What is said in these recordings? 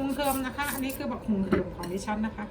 ุงเทิมนะคะ อันนี้คือบักหุงเทิมของดิฉันนะคะ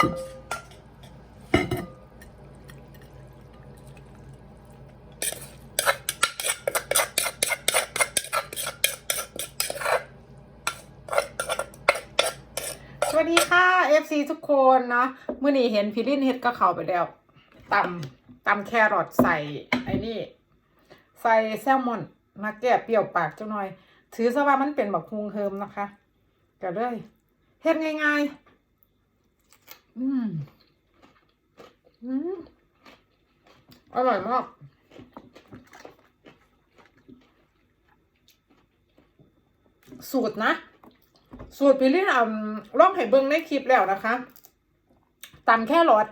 สวัสดีค่ะ FC ทุกคนเนาะเมื่อนี้เห็นพิลินเฮ็ดก็เข้าไปแล้วตำตำแครอทใส่ไอ้นี่ ใส่แซลมอนมาแก้เปรี้ยวปากจังหน่อย ถือซะว่ามันเป็นแบักฮุงเฮิมนะคะก็เลยเฮ็ดง่ายๆ อืมอืมอร่อยมากสูตรนะ สูตรพิลินอ่ำลองให้เบิ่งในคลิปแล้วนะคะตำแค่รส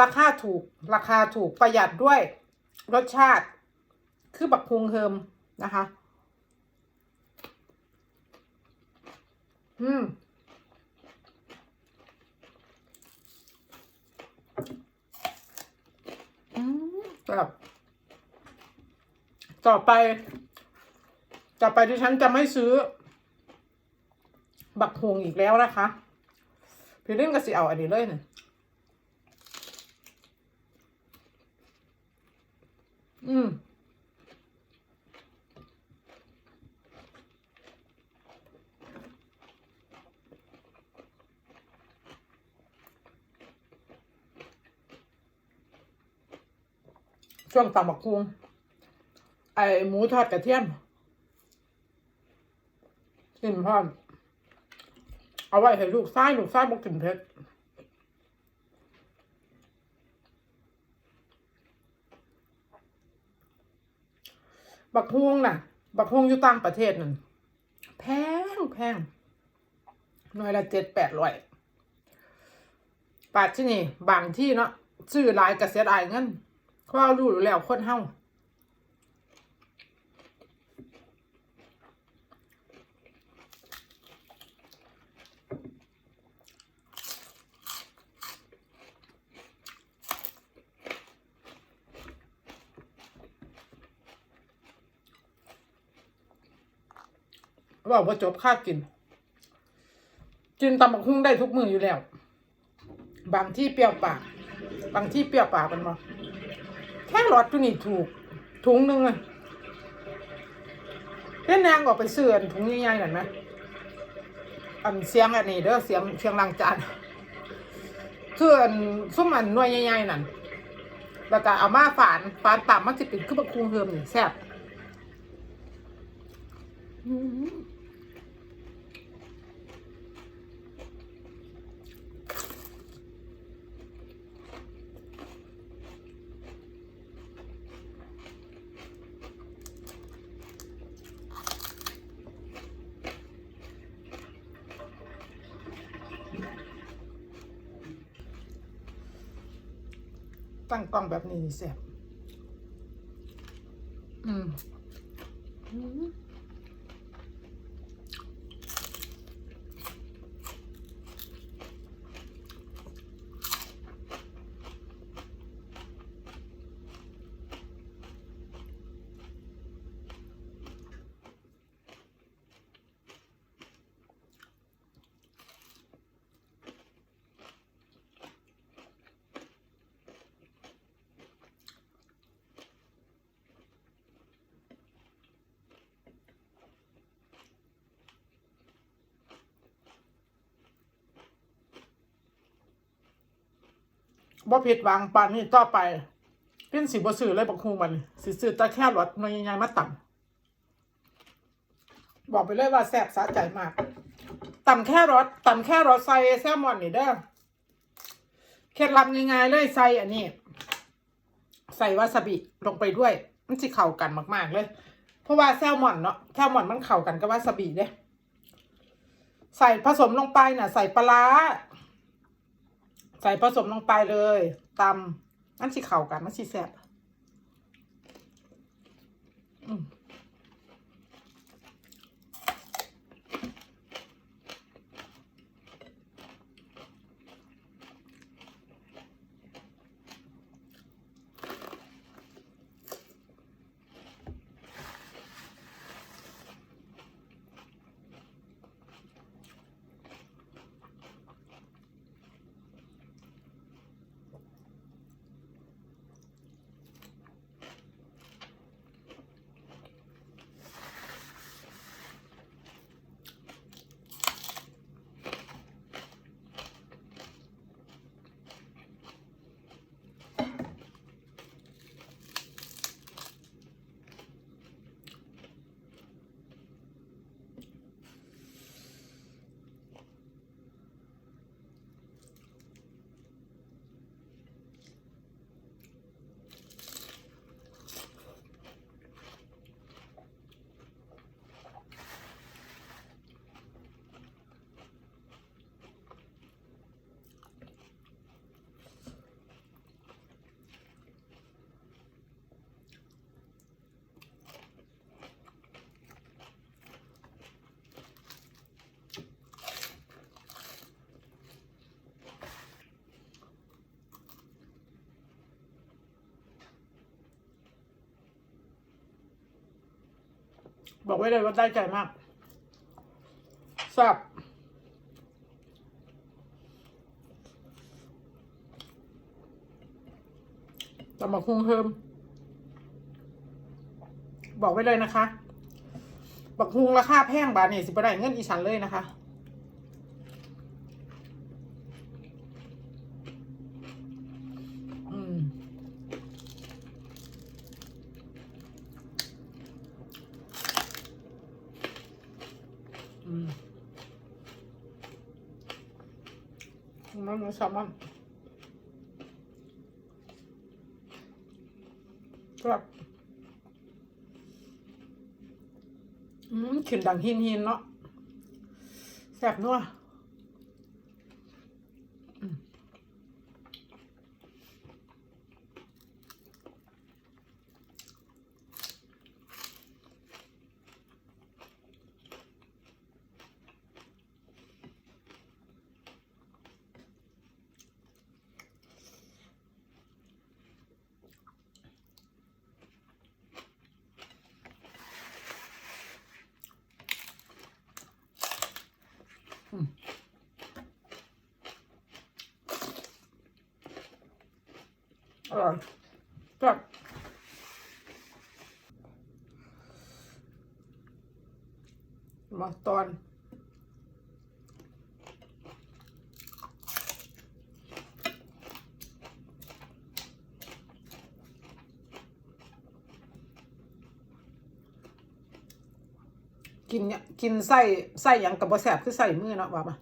ราคาถูก ราคาถูกประหยัดด้วย รสชาติ คือบักฮุงเฮิมนะคะ อืม มแบบต่อไป ต่อไปที่ฉันจะไม่ซื้อ บักฮวงอีกแล้วนะคะ พี่เล่นกับสิเอาอันนี้เลยเนี่ยอืม ช่วงตำบักฮวงไอหมูทอดกระเทียมกินพร้อมเอาไว้ให้ลูกไส้ลูกไส้บอกกินเผ็ดบักฮวงน่ะ บักฮวงอยู่ต่างประเทศนั่นแพงแพงหน่วยละเจ็ดแปดร้อยปาดที่นี่ บางที่เนาะซื้อหลายกระเสียดายเงิน เพราะเรารู้อยู่แล้วคนเฮาบอกว่าจบค่ากิน กินตำบักหุ่งได้ทุกมืออยู่แล้ว บางที่เปรี้ยวปาก บางที่เปรี้ยวปากกันมา แค่รอดตัวนี้ถูกถุงหนึ่งอะเล่นนางออกไปเสื่อนถุงใหญ่ๆหน่อยไหมอันเสียงอันนี้เด้อเสียงเสียงล้างจานคืออันซุ้มอันหน่วยใหญ่ๆนั่นแล้วก็เอามาฝานฝานต่ำมันจะเป็นคือบักคูเฮิมนี่แซ่บอื้ ตั้งกล้องแบบนี้นี่แซ่บอืม บ่ผิดหวังปานนี้ต่อไปเป็นสิบ่ซื้อเลยบักฮูมันสิซื้อตะแค่รสหน่วยใหญ่ๆมาต่ำบอกไปเลยว่าแซ่บสะใจมากต่ำแค่รสต่ำแค่รสใส่แซลมอนนี่เด้อเคล็ดลับง่ายๆเลยใส่อันนี้ ใส่วาซาบิลงไปด้วย มันสิเข้ากันมากๆเลย เพราะว่าแซลมอนเนาะแซลมอนมันเข้ากันกับวาซาบิเด้ใส่ผสมลงไปน่ะ ใส่ปลาร้า ใส่ผสมลงไปเลยตำนั่นสิเข่ากันมันสิแซ่บอืม บอกไว้เลยว่าได้ใจมากแซ่บตำบักฮุงเฮิมบอกไว้เลยนะคะ บักฮุงราคาแพงบาทนี่สิบได้เงินอีฉันเลยนะคะ มันมันแซลมอนครับอืมขึ้นดังหินหินเนาะแซ่บนัว อร่อยแบบมาตอนกินเนี่ยกินไส้ไส้หยังกับบะแสบคือใส่มือเนาะว่ามา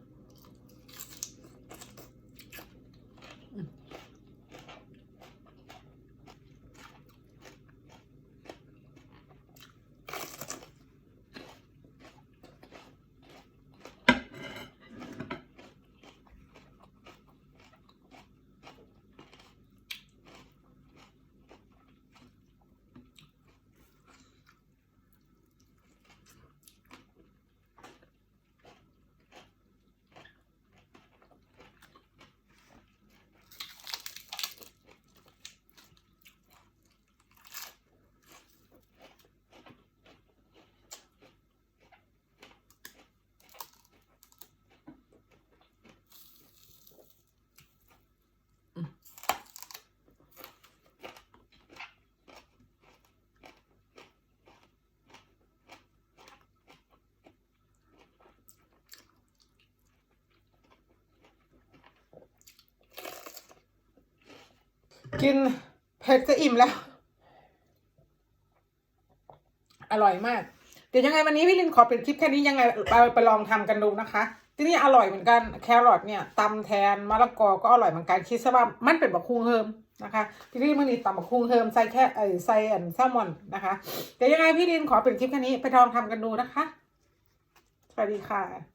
กินเผ็ดจะอิ่มแล้ว อร่อยมาก เดี๋ยวยังไงวันนี้พี่ลินขอเป็นคลิปแค่นี้ยังไงไปไปลองทำกันดูนะคะที่นี่อร่อยเหมือนกันแครอทเนี่ยตำแทนมะละกอก็อร่อยเหมือนกันคิดซะว่ามันเป็นบักคุงเฮิมนะคะพี่ลินมันนี่ตำบักคุงเฮิมใส่แค่เออใส่อันแซลมอนนะคะเดี๋ยวยังไงพี่ลินขอเป็นคลิปแค่นี้ไปลองทำกันดูนะคะสวัสดีค่ะ